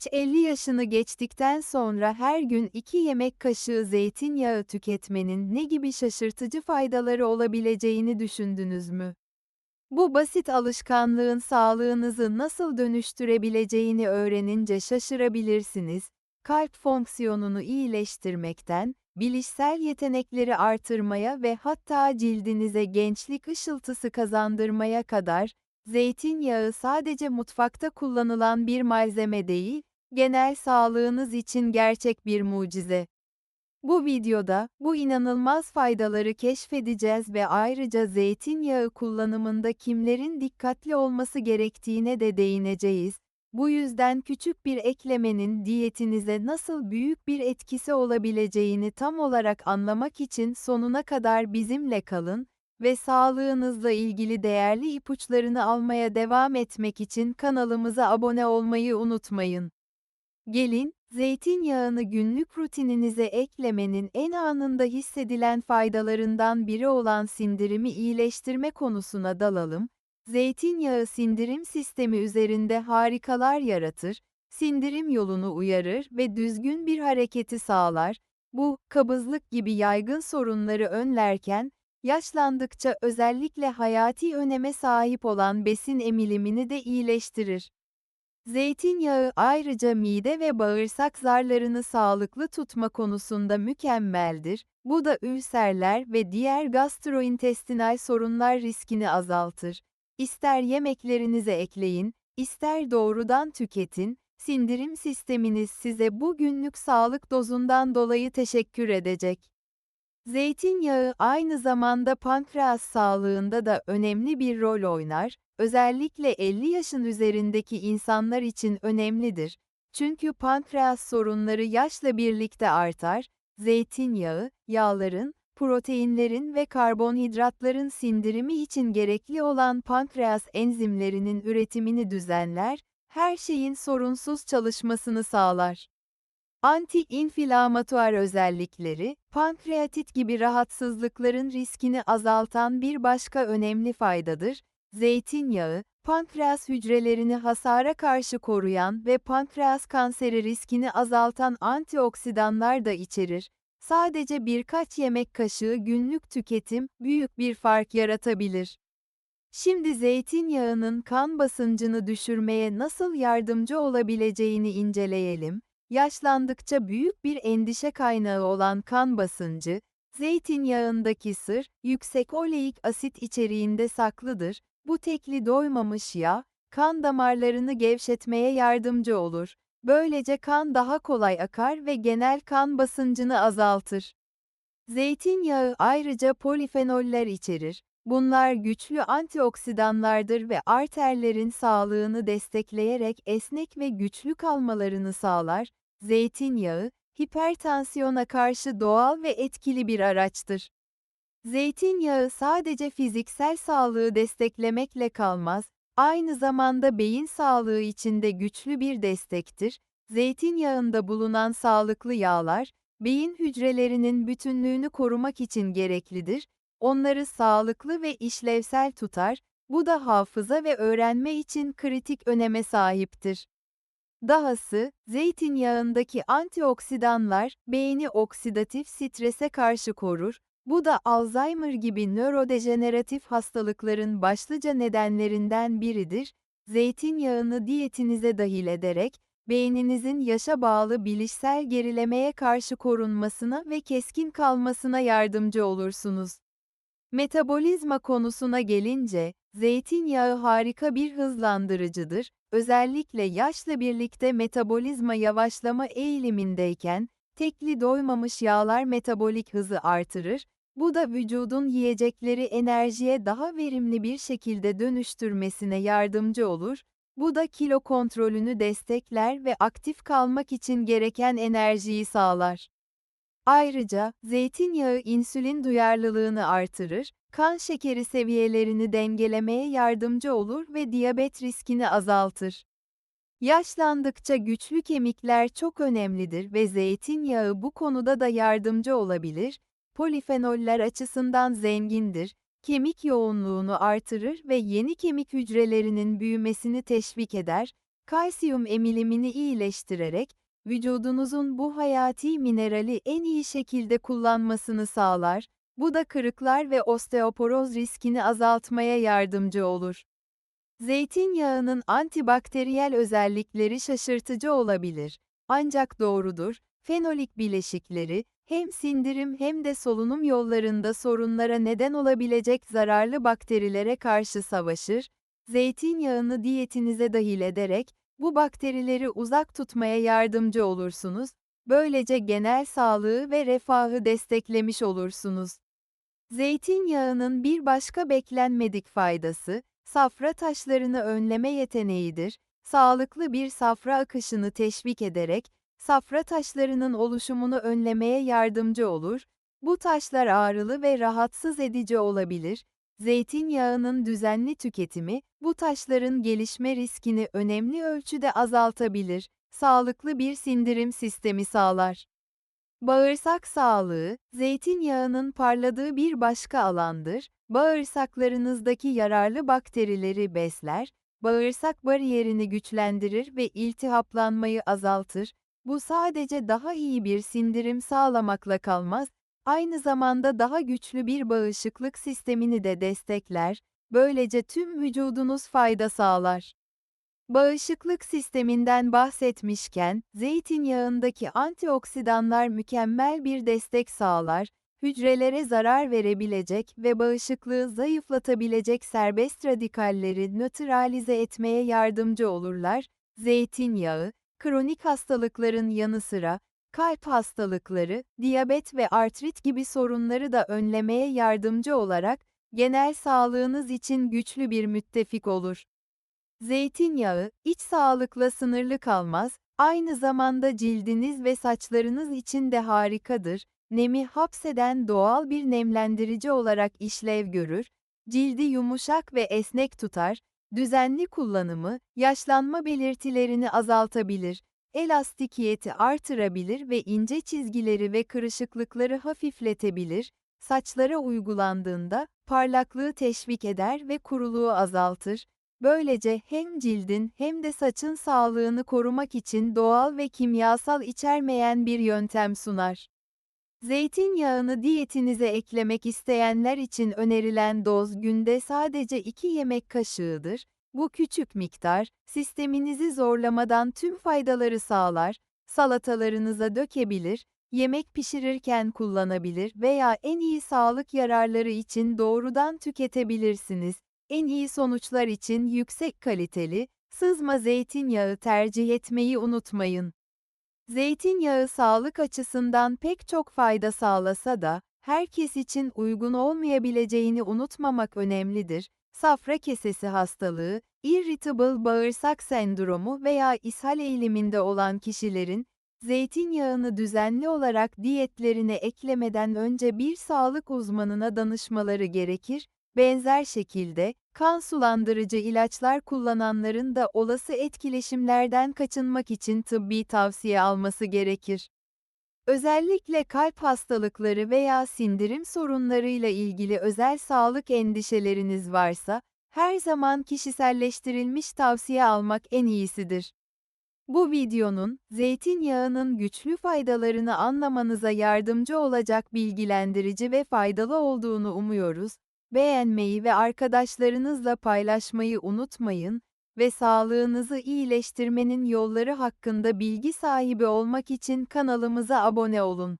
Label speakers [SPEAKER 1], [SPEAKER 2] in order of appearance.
[SPEAKER 1] Hiç 50 yaşını geçtikten sonra her gün 2 yemek kaşığı zeytinyağı tüketmenin ne gibi şaşırtıcı faydaları olabileceğini düşündünüz mü? Bu basit alışkanlığın sağlığınızı nasıl dönüştürebileceğini öğrenince şaşırabilirsiniz. Kalp fonksiyonunu iyileştirmekten, bilişsel yetenekleri artırmaya ve hatta cildinize gençlik ışıltısı kazandırmaya kadar, zeytinyağı sadece mutfakta kullanılan bir malzeme değil, genel sağlığınız için gerçek bir mucize. Bu videoda, bu inanılmaz faydaları keşfedeceğiz ve ayrıca zeytinyağı kullanımında kimlerin dikkatli olması gerektiğine de değineceğiz. Bu yüzden küçük bir eklemenin diyetinize nasıl büyük bir etkisi olabileceğini tam olarak anlamak için sonuna kadar bizimle kalın ve sağlığınızla ilgili değerli ipuçlarını almaya devam etmek için kanalımıza abone olmayı unutmayın. Gelin, zeytinyağını günlük rutininize eklemenin en anında hissedilen faydalarından biri olan sindirimi iyileştirme konusuna dalalım. Zeytinyağı sindirim sistemi üzerinde harikalar yaratır, sindirim yolunu uyarır ve düzgün bir hareketi sağlar. Bu, kabızlık gibi yaygın sorunları önlerken, yaşlandıkça özellikle hayati öneme sahip olan besin emilimini de iyileştirir. Zeytinyağı ayrıca mide ve bağırsak zarlarını sağlıklı tutma konusunda mükemmeldir. Bu da ülserler ve diğer gastrointestinal sorunlar riskini azaltır. İster yemeklerinize ekleyin, ister doğrudan tüketin, sindirim sisteminiz size bu günlük sağlık dozundan dolayı teşekkür edecek. Zeytinyağı aynı zamanda pankreas sağlığında da önemli bir rol oynar, özellikle 50 yaşın üzerindeki insanlar için önemlidir. Çünkü pankreas sorunları yaşla birlikte artar, zeytinyağı, yağların, proteinlerin ve karbonhidratların sindirimi için gerekli olan pankreas enzimlerinin üretimini düzenler, her şeyin sorunsuz çalışmasını sağlar. Anti-inflamatuar özellikleri, pankreatit gibi rahatsızlıkların riskini azaltan bir başka önemli faydadır. Zeytinyağı, pankreas hücrelerini hasara karşı koruyan ve pankreas kanseri riskini azaltan antioksidanlar da içerir. Sadece birkaç yemek kaşığı günlük tüketim büyük bir fark yaratabilir. Şimdi zeytinyağının kan basıncını düşürmeye nasıl yardımcı olabileceğini inceleyelim. Yaşlandıkça büyük bir endişe kaynağı olan kan basıncı, zeytinyağındaki sır, yüksek oleik asit içeriğinde saklıdır. Bu tekli doymamış yağ, kan damarlarını gevşetmeye yardımcı olur. Böylece kan daha kolay akar ve genel kan basıncını azaltır. Zeytinyağı ayrıca polifenoller içerir. Bunlar güçlü antioksidanlardır ve arterlerin sağlığını destekleyerek esnek ve güçlü kalmalarını sağlar. Zeytinyağı, hipertansiyona karşı doğal ve etkili bir araçtır. Zeytinyağı sadece fiziksel sağlığı desteklemekle kalmaz, aynı zamanda beyin sağlığı için de güçlü bir destektir. Zeytinyağında bulunan sağlıklı yağlar, beyin hücrelerinin bütünlüğünü korumak için gereklidir, onları sağlıklı ve işlevsel tutar, bu da hafıza ve öğrenme için kritik öneme sahiptir. Dahası, zeytinyağındaki antioksidanlar beyni oksidatif strese karşı korur, bu da Alzheimer gibi nörodejeneratif hastalıkların başlıca nedenlerinden biridir. Zeytinyağını diyetinize dahil ederek, beyninizin yaşa bağlı bilişsel gerilemeye karşı korunmasına ve keskin kalmasına yardımcı olursunuz. Metabolizma konusuna gelince, zeytinyağı harika bir hızlandırıcıdır, özellikle yaşla birlikte metabolizma yavaşlama eğilimindeyken, tekli doymamış yağlar metabolik hızı artırır, bu da vücudun yiyecekleri enerjiye daha verimli bir şekilde dönüştürmesine yardımcı olur, bu da kilo kontrolünü destekler ve aktif kalmak için gereken enerjiyi sağlar. Ayrıca, zeytinyağı insülin duyarlılığını artırır, kan şekeri seviyelerini dengelemeye yardımcı olur ve diyabet riskini azaltır. Yaşlandıkça güçlü kemikler çok önemlidir ve zeytinyağı bu konuda da yardımcı olabilir. Polifenoller açısından zengindir, kemik yoğunluğunu artırır ve yeni kemik hücrelerinin büyümesini teşvik eder, kalsiyum emilimini iyileştirerek, vücudunuzun bu hayati minerali en iyi şekilde kullanmasını sağlar, bu da kırıklar ve osteoporoz riskini azaltmaya yardımcı olur. Zeytinyağının antibakteriyel özellikleri şaşırtıcı olabilir. Ancak doğrudur, fenolik bileşikleri, hem sindirim hem de solunum yollarında sorunlara neden olabilecek zararlı bakterilere karşı savaşır, zeytinyağını diyetinize dahil ederek, bu bakterileri uzak tutmaya yardımcı olursunuz, böylece genel sağlığı ve refahı desteklemiş olursunuz. Zeytinyağının bir başka beklenmedik faydası, safra taşlarını önleme yeteneğidir, sağlıklı bir safra akışını teşvik ederek, safra taşlarının oluşumunu önlemeye yardımcı olur, bu taşlar ağrılı ve rahatsız edici olabilir, zeytinyağının düzenli tüketimi, bu taşların gelişme riskini önemli ölçüde azaltabilir, sağlıklı bir sindirim sistemi sağlar. Bağırsak sağlığı, zeytinyağının parladığı bir başka alandır. Bağırsaklarınızdaki yararlı bakterileri besler, bağırsak bariyerini güçlendirir ve iltihaplanmayı azaltır. Bu sadece daha iyi bir sindirim sağlamakla kalmaz, aynı zamanda daha güçlü bir bağışıklık sistemini de destekler. Böylece tüm vücudunuz fayda sağlar. Bağışıklık sisteminden bahsetmişken, zeytinyağındaki antioksidanlar mükemmel bir destek sağlar, hücrelere zarar verebilecek ve bağışıklığı zayıflatabilecek serbest radikalleri nötralize etmeye yardımcı olurlar. Zeytinyağı, kronik hastalıkların yanı sıra, kalp hastalıkları, diyabet ve artrit gibi sorunları da önlemeye yardımcı olarak, genel sağlığınız için güçlü bir müttefik olur. Zeytinyağı, iç sağlıkla sınırlı kalmaz, aynı zamanda cildiniz ve saçlarınız için de harikadır, nemi hapseden doğal bir nemlendirici olarak işlev görür, cildi yumuşak ve esnek tutar, düzenli kullanımı, yaşlanma belirtilerini azaltabilir, elastikiyeti artırabilir ve ince çizgileri ve kırışıklıkları hafifletebilir, saçlara uygulandığında, parlaklığı teşvik eder ve kuruluğu azaltır, Böylece hem cildin hem de saçın sağlığını korumak için doğal ve kimyasal içermeyen bir yöntem sunar. Zeytinyağını diyetinize eklemek isteyenler için önerilen doz günde sadece 2 yemek kaşığıdır. Bu küçük miktar, sisteminizi zorlamadan tüm faydaları sağlar, salatalarınıza dökebilir, yemek pişirirken kullanabilir veya en iyi sağlık yararları için doğrudan tüketebilirsiniz. En iyi sonuçlar için yüksek kaliteli, sızma zeytinyağı tercih etmeyi unutmayın. Zeytinyağı sağlık açısından pek çok fayda sağlasa da, herkes için uygun olmayabileceğini unutmamak önemlidir. Safra kesesi hastalığı, irritable bağırsak sendromu veya ishal eğiliminde olan kişilerin, zeytinyağını düzenli olarak diyetlerine eklemeden önce bir sağlık uzmanına danışmaları gerekir, benzer şekilde, kan sulandırıcı ilaçlar kullananların da olası etkileşimlerden kaçınmak için tıbbi tavsiye alması gerekir. Özellikle kalp hastalıkları veya sindirim sorunlarıyla ilgili özel sağlık endişeleriniz varsa, her zaman kişiselleştirilmiş tavsiye almak en iyisidir. Bu videonun, zeytinyağının güçlü faydalarını anlamanıza yardımcı olacak bilgilendirici ve faydalı olduğunu umuyoruz. Beğenmeyi ve arkadaşlarınızla paylaşmayı unutmayın ve sağlığınızı iyileştirmenin yolları hakkında bilgi sahibi olmak için kanalımıza abone olun.